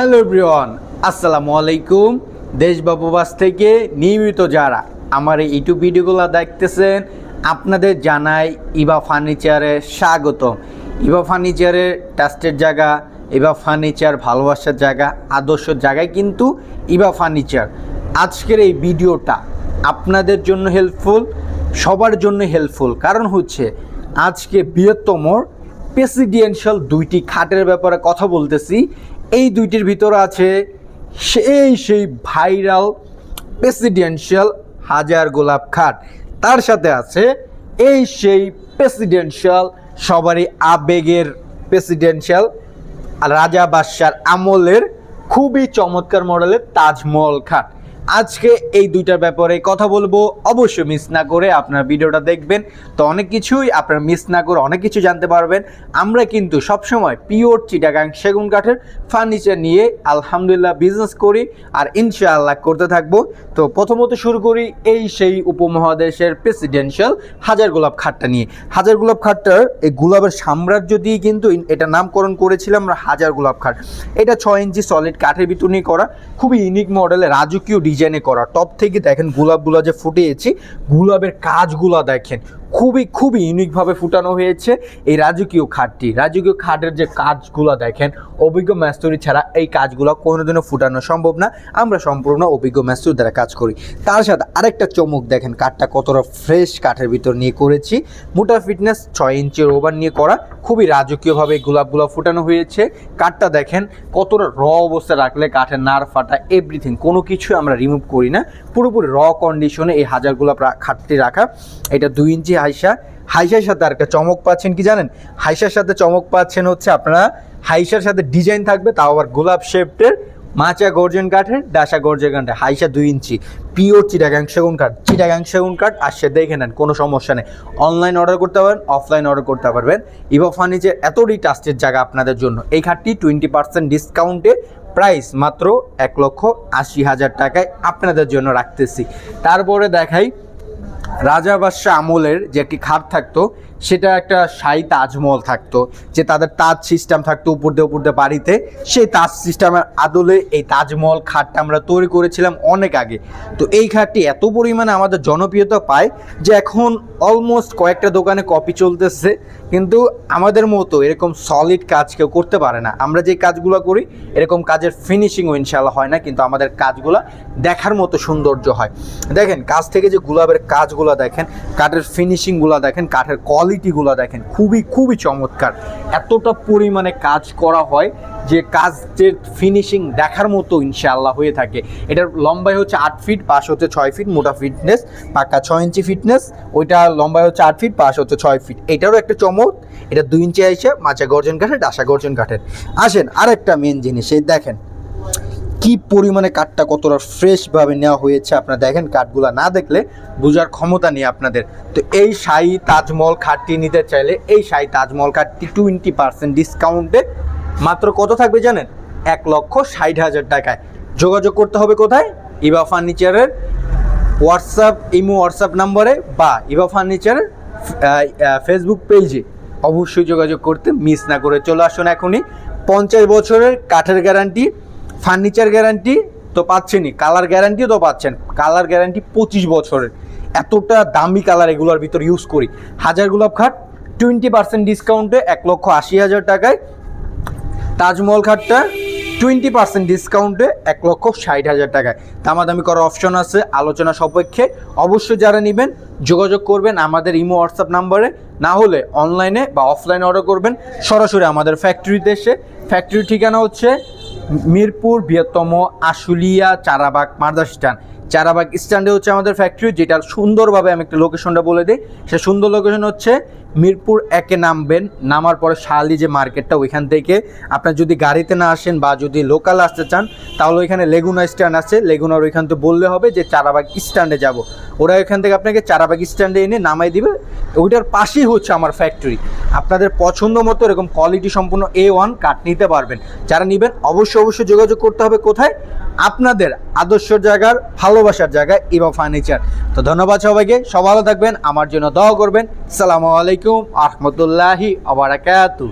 Hello everyone, আসসালামু আলাইকুম। দেশ বা প্রবাস থেকে নিয়মিত যারা আমার এই ইউটিউব ভিডিওগুলো দেখতেছেন, আপনাদের জানাই ইবা ফার্নিচারে স্বাগত ইবা ফার্নিচারের টাস্টের জায়গা ইবা ফার্নিচার ভালোবাসার জায়গা, আদর্শ জায়গায় কিন্তু ইবা ফার্নিচার। আজকের এই ভিডিওটা আপনাদের জন্য হেল্পফুল সবার জন্য হেল্পফুল কারণ হচ্ছে, আজকে বৃহত্তম প্রেসিডেন্সিয়াল দুইটি খাটের ব্যাপারে কথা বলতেছি। এই দুইটির ভিতর আছে সেই সেই ভাইরাল প্রেসিডেন্সিয়াল হাজার গোলাপ খাট। তার সাথে আছে এই সেই প্রেসিডেন্সিয়াল সবারই আবেগের প্রেসিডেন্সিয়াল রাজা বাদশার আমলের খুবই চমৎকার মডেলের তাজমহল খাট। আজকে এই দুইটার ব্যাপারে কথা বলব। অবশ্যই মিস না করে আপনার ভিডিওটা দেখবেন। তো অনেক কিছুই আপনার মিস না করে অনেক কিছু জানতে পারবেন। আমরা কিন্তু সবসময় পিওর চিটাগাং সেগুন কাঠের ফার্নিচার নিয়ে আলহামদুলিল্লাহ বিজনেস করি আর ইনশাআল্লাহ করতে থাকব। তো প্রথমত শুরু করি এই সেই উপমহাদেশের প্রেসিডেন্সিয়াল হাজার গোলাপ খাটটা নিয়ে। হাজার গোলাপ খাটটার এই গোলাপের সাম্রাজ্য দিয়ে কিন্তু এটা নামকরণ করেছিলাম আমরা হাজার গোলাপ খাট। এটা ছয় ইঞ্চি সলিড কাঠের ভিতর নিয়ে করা। খুবই ইউনিক মডেলের রাজকীয় ডিজাইনে করা। টপ থেকে দেখেন গোলাপগুলো যে ফুটিয়েছি গোলাপের কাজগুলা দেখেন। খুবই খুবই ইউনিকভাবে ফুটানো হয়েছে এই রাজকীয় খাটটি। রাজকীয় খাটের যে কাজগুলো দেখেন, অভিজ্ঞ ম্যাস্তরি ছাড়া এই কাজগুলো কোনোদিনও ফুটানো সম্ভব না। আমরা সম্পূর্ণ অভিজ্ঞ ম্যাস্তরি দ্বারা কাজ করি। তার সাথে আরেকটা চমক দেখেন, কাঠটা কতটা ফ্রেশ কাঠের ভিতর নিয়ে করেছি। মোটা ফিটনেস ছয় ইঞ্চের ওভার নিয়ে করা, খুবই রাজকীয়ভাবে গোলাপগুলো ফুটানো হয়েছে। কাঠটা দেখেন, কতটা র অবস্থা রাখলে কাঠের নার ফাটা এভরিথিং কোনো কিছু আমরা রিমুভ করি না। পুরোপুরি র কন্ডিশনে এই হাজার গোলাপ খাটটি রাখা। এটা দুই ইঞ্চি হাইসা। হাইসার সাথে আর একটা চমক পাচ্ছেন কি জানেন? হাইসার সাথে চমক পাচ্ছেন হচ্ছে আপনারা, হাইসার সাথে ডিজাইন থাকবে, তাও আবার গোলাপ শেপটের মাচা গর্জন কাঠের, ডাসা গর্জন কাঠের, হাইসা দুই ইঞ্চি পিওর চিটাগাং সেগুন কাঠ, চিটাগাং সেগুন কাঠ, আসছে, দেখে নেন, কোনো সমস্যা নেই। অনলাইন অর্ডার করতে পারবেন অফলাইন অর্ডার করতে পারবেন। ইভা ফার্নিচার এতটাই টাস্টের জায়গা আপনাদের জন্য। এই খাটটি টোয়েন্টি পার্সেন্ট ডিসকাউন্টে প্রাইস মাত্র এক লক্ষ আশি হাজার টাকায় আপনাদের জন্য রাখতেছি। তারপরে দেখাই রাজা বাদশাহ আমলের যে একটি খাট থাকতো সেটা একটা শাহী তাজমহল থাকতো, যে তাদের তাজ সিস্টেম থাকতো উপর দিয়ে উপর দিয়ে বাড়িতে। সেই তাজ সিস্টেমের আদলে এই তাজমহল খাটটা আমরা তৈরি করেছিলাম অনেক আগে। তো এই খাটটি এত পরিমাণে আমাদের জনপ্রিয়তা পায় যে এখন অলমোস্ট কয়েকটা দোকানে কপি চলতেছে, কিন্তু আমাদের মতো এরকম সলিড কাজ কেউ করতে পারে না। আমরা যে কাজগুলো করি, এরকম কাজের ফিনিশিংও ইনশাল্লাহ হয় না, কিন্তু আমাদের কাজগুলো দেখার মতো সৌন্দর্য হয়। দেখেন কাজ থেকে যে গুলাবের কাজগুলো দেখেন, কাঠের ফিনিশিংগুলো দেখেন, কাঠের কোয়ালিটিগুলো দেখেন, খুবই খুবই চমৎকার। এতটা পরিমাণে কাজ করা হয় যে কাজের ফিনিশিং দেখার মতো ইনশাআল্লাহ হয়ে থাকে। এটার লম্বাই হচ্ছে আট ফিট পাশ হচ্ছে ছয় ফিট মোটা ফিটনেস পাকা ছয় ইঞ্চি ফিটনেস ওইটা লম্বাই হচ্ছে আট ফিট পাশ হচ্ছে ছয় ফিট এটারও একটা চমক, এটা দুই ইঞ্চি আইসে, মাচা গর্জন কাঠের, ডাসা গর্জন কাঠের। আসেন, আরেকটা মেন জিনিস, এই দেখেন কি পরিমাণে কাঠটা কতটা ফ্রেশভাবে নেওয়া হয়েছে আপনারা দেখেন কাঠগুলো না দেখলে বোঝার ক্ষমতা নেই আপনাদের। তো এই শাহী তাজমহল খাটটি নিতে চাইলে এই শাহী তাজমহল খাটটি টোয়েন্টি পার্সেন্ট ডিসকাউন্টে মাত্র কত থাকবে জানেন? এক লক্ষ ষাট হাজার টাকায়। যোগাযোগ করতে হবে কোথায়? ইবা ফার্নিচারের হোয়াটসঅ্যাপ, ইমো, হোয়াটসঅ্যাপ নাম্বারে বা ইবা ফার্নিচারের ফেসবুক পেজে অবশ্যই যোগাযোগ করতে মিস না করে চলে আসুন এখনই। পঞ্চাশ বছরের কাঠের গ্যারান্টি ফার্নিচার গ্যারান্টি তো পাচ্ছেনই, কালার গ্যারান্টিও তো পাচ্ছেন। কালার গ্যারান্টি পঁচিশ বছরের। এতটা দামি কালার এগুলোর ভিতর ইউজ করি। হাজার গোলাপ খাট টোয়েন্টি পার্সেন্ট ডিসকাউন্টে এক লক্ষ আশি হাজার টাকায়। তাজমহল খাটটা টোয়েন্টি পার্সেন্ট ডিসকাউন্টে এক লক্ষ ষাট হাজার টাকায়। দামাদামি করার অপশন আছে, আলোচনা সাপেক্ষে। অবশ্যই যারা নেবেন, যোগাযোগ করবেন আমাদের ইমো হোয়াটসঅ্যাপ নাম্বারে না হলে অনলাইনে বা অফলাইনে অর্ডার করবেন। সরাসরি আমাদের ফ্যাক্টরিতে এসে। ফ্যাক্টরির ঠিকানা হচ্ছে মিরপুর বৃহত্তম আশুলিয়া চারাবাগ মার্দা স্ট্যান্ড চারাবাগ স্ট্যান্ডে হচ্ছে আমাদের ফ্যাক্টরি যেটা সুন্দরভাবে আমি একটা লোকেশনটা বলে দিই। সে সুন্দর লোকেশন হচ্ছে মিরপুর একে নামবেন, নামার পরে শালি যে মার্কেটটা, ওইখান থেকে আপনার যদি গাড়িতে না আসেন বা যদি লোকাল আসতে চান, তাহলে ওইখানে লেগুনা স্ট্যান্ড আছে। লেগুনার ওইখান থেকে বললে হবে যে চারাবাগ স্ট্যান্ডে যাব। ওরা ওইখান থেকে আপনাকে চারাবাগ স্ট্যান্ডে এনে নামাই দিবে। ওইটার পাশেই হচ্ছে আমার ফ্যাক্টরি আপনাদের পছন্দ মতো এরকম কোয়ালিটি সম্পূর্ণ এ ওয়ান কাঠ নিতে পারবেন। যারা নেবেন, অবশ্যই অবশ্যই যোগাযোগ করতে হবে কোথায়? আপনাদের আদর্শ জায়গার, ভালোবাসার জায়গায় ইবা ফার্নিচার তো ধন্যবাদ সবাইকে সব ভালো থাকবেন, আমার জন্য দোয়া করবেন। সালামু আলাইকুম, আহমতুল্লাহি, আবরাকাতু।